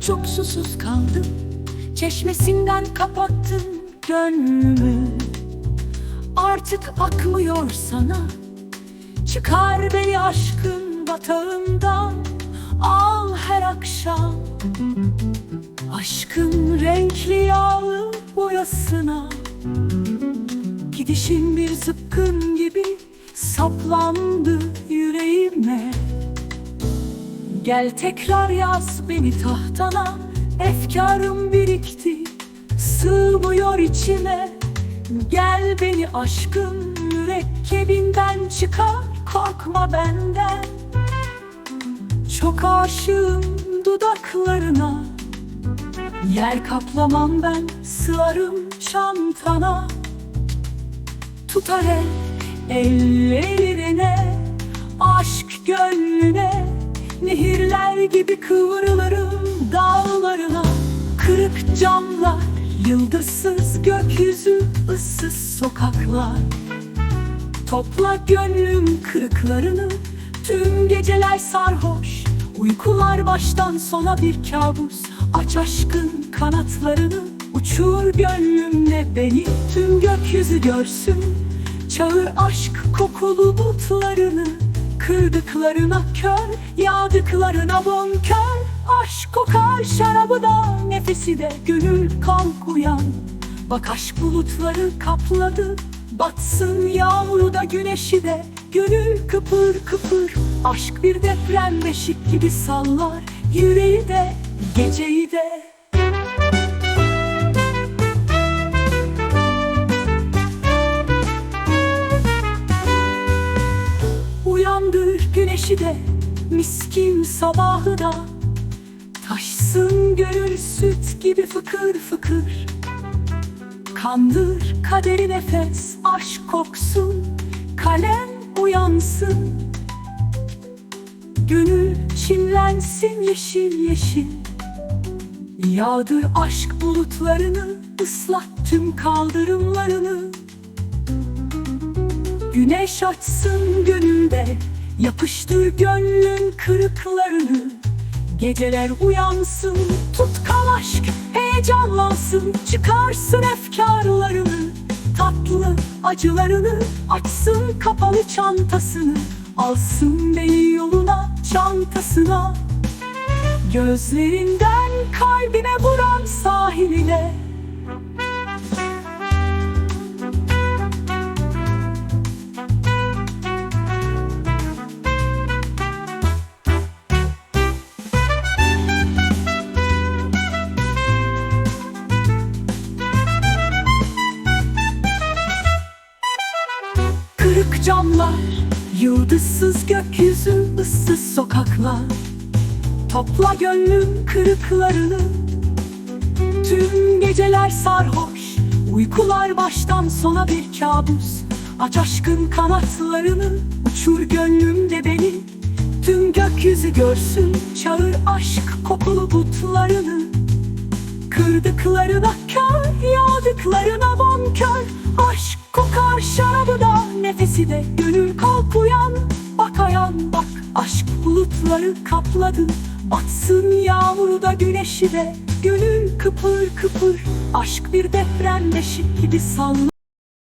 çok susuz kaldım. Çeşmesinden kapattın gönlümü. Artık akmıyor sana. Çıkar beni aşkın batağından. Al her akşam. Aşkın renkli yağlı boyasına. Gidişin bir zıpkın gibi saplandı yüreğime Gel tekrar yaz beni tahtana. Efkarım birikti Sığmıyor içime. Gel beni aşkın mürekkebinden çıkar Korkma benden. Çok aşığım dudaklarına. Yer kaplamam ben sığarım çantana. Tutar el ellerine Aşk gönlüne Nehirler gibi kıvrılırım dağlarına. Kırık camlar, yıldızsız gökyüzü, ıssız sokaklar. Topla gönlüm kırıklarını Tüm geceler sarhoş. Uykular baştan sona bir kabus. Aç aşkın kanatlarını Uçur gönlümle beni. Tüm gökyüzü görsün Çağır aşk kokulu butlarını Kırdıklarına kör Yağdıklarına bonkör. Aşk kokar şarabı da Nefesi de gönül kalk uyan Bak aşk bulutları kapladı Batsın yağmuru da güneşi de. Gönül kıpır kıpır Aşk bir deprem beşik gibi sallar. Yüreği de geceyi de Miskin sabahı da Taşsın gönül süt gibi fıkır fıkır. Kandır kaderi nefes aşk koksun Kalem uyansın. Gönül çimlensin yeşil yeşil. Yağdır aşk bulutlarını ıslat tüm kaldırımlarını. Güneş açsın gönülde Yapıştır gönlün kırıklarını. Geceler uyansın Tutkal aşk heyecanlansın. Çıkarsın efkarlarını Tatlı acılarını. Açsın kapalı çantasını Alsın beni yoluna çantasına. Gözlerinden kalbime vuran sahiline Camlar, yıldızsız gökyüzü, ıssız sokaklar. Topla gönlüm kırıklarını. Tüm geceler sarhoş Uykular baştan sona bir kabus. Aç aşkın kanatlarını Uçur gönlümde beni. Tüm gökyüzü görsün Çağır aşk kokulu butlarını. Kırdıklarına kör Yağdıklarına bonkör Aşk kokar bulutları kapladı. Atsın yağmuru da güneşi de Gönül kıpır kıpır. Aşk bir deprem beşik gibi sallar